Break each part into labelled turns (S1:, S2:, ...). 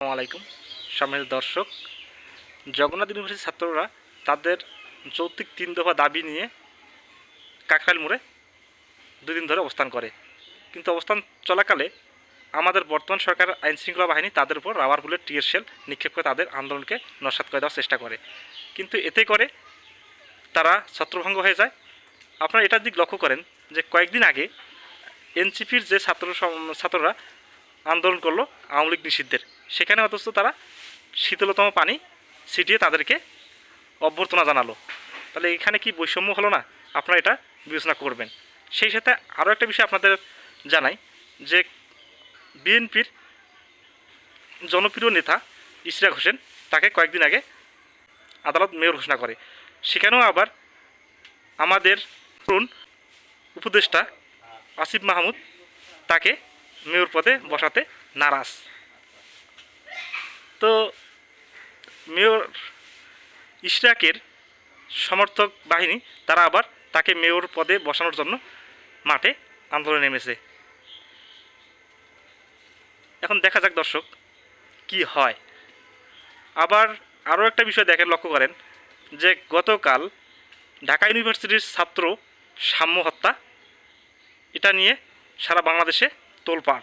S1: আলাইকুম। সম্মানিত দর্শক, জগন্নাথ ইউনিভার্সিটির ছাত্ররা তাদের যৌক্তিক তিন দফা দাবি নিয়ে কাকরাইল মোড়ে দুদিন ধরে অবস্থান করে। কিন্তু অবস্থান চলাকালে আমাদের বর্তমান সরকার আইন শৃঙ্খলা বাহিনী তাদের উপর রাবার বুলেট, টিয়ার শেল নিক্ষেপ করে তাদের আন্দোলনকে নস্বাত করে দেওয়ার চেষ্টা করে। কিন্তু এতে করে তারা ছত্রভঙ্গ হয়ে যায়। আপনারা এটার দিক লক্ষ্য করেন যে কয়েকদিন আগে এনসিপির যে ছাত্র ছাত্ররা আন্দোলন করল আওয়ামী লীগ নিষিদ্ধের। সেখানে অথচ তারা শীতলতম পানি ছিটিয়ে তাদেরকে অভ্যর্থনা জানালো। তাহলে এখানে কি বৈষম্য হলো না? আপনারা এটা বিবেচনা করবেন। সেই সাথে আরও একটা বিষয় আপনাদের জানাই যে বিএনপির জনপ্রিয় নেতা ইশরাক হোসেন তাকে কয়েকদিন আগে আদালত মেয়র ঘোষণা করে। সেখানেও আবার আমাদের তরুণ উপদেষ্টা আসিফ মাহমুদ তাকে মেয়র পদে বসাতে নারাজ। তো মেয়র ইশরাকের সমর্থক বাহিনী, তারা আবার তাকে মেয়র পদে বসানোর জন্য মাঠে আন্দোলনে নেমেছে। এখন দেখা যাক দর্শক, কি হয়। আবার আরও একটা বিষয় দেখেন, লক্ষ্য করেন যে গতকাল ঢাকা ইউনিভার্সিটির ছাত্র সাম্য হত্যা, এটা নিয়ে সারা বাংলাদেশে তোলপাড়।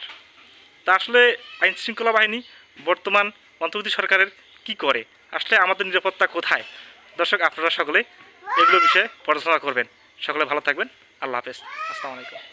S1: তা আসলে আইন শৃঙ্খলা বাহিনী বর্তমান অন্তর্বর্তী সরকারের কি করে? আসলে আমাদের নিরাপত্তা কোথায়? দর্শক, আপনারা সকলে এগুলো বিষয়ে পড়াশোনা করবেন। সকলে ভালো থাকবেন। আল্লাহ হাফেজ। আসসালামু আলাইকুম।